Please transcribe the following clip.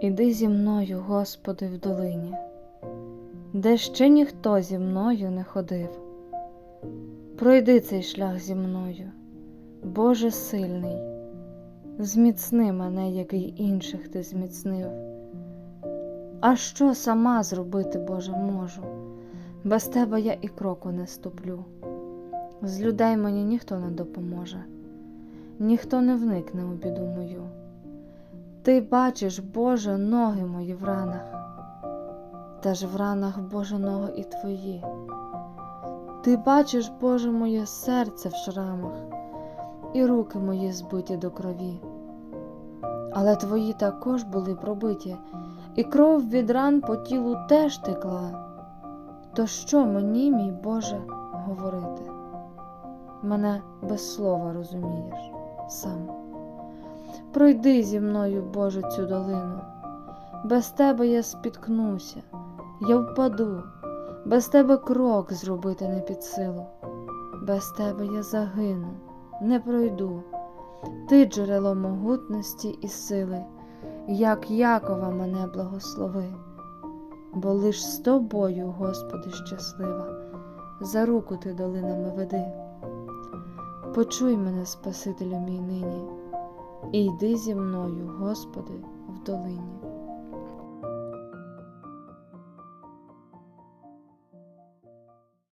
Іди зі мною, Господи, в долині, де ще ніхто зі мною не ходив. Пройди цей шлях зі мною, Боже сильний, зміцни мене, як і інших ти зміцнив. А що сама зробити, Боже, можу? Без тебе я і кроку не ступлю. З людей мені ніхто не допоможе, ніхто не вникне у біду мою. Ти бачиш, Боже, ноги мої в ранах, та ж в ранах, Боже, ноги і твої. Ти бачиш, Боже, моє серце в шрамах, і руки мої збиті до крові. Але твої також були пробиті, і кров від ран по тілу теж текла. То що мені, мій Боже, говорити? Мене без слова розумієш сам. Пройди зі мною, Боже, цю долину. Без тебе я спіткнуся, я впаду, без тебе крок зробити не під силу, без тебе я загину, не пройду. Ти джерело могутності і сили, як Якова мене благослови, бо лиш з тобою, Господи, щаслива, за руку ти долинами веди. Почуй мене, Спасителю мій нині, і йди зі мною, Господи, в долині.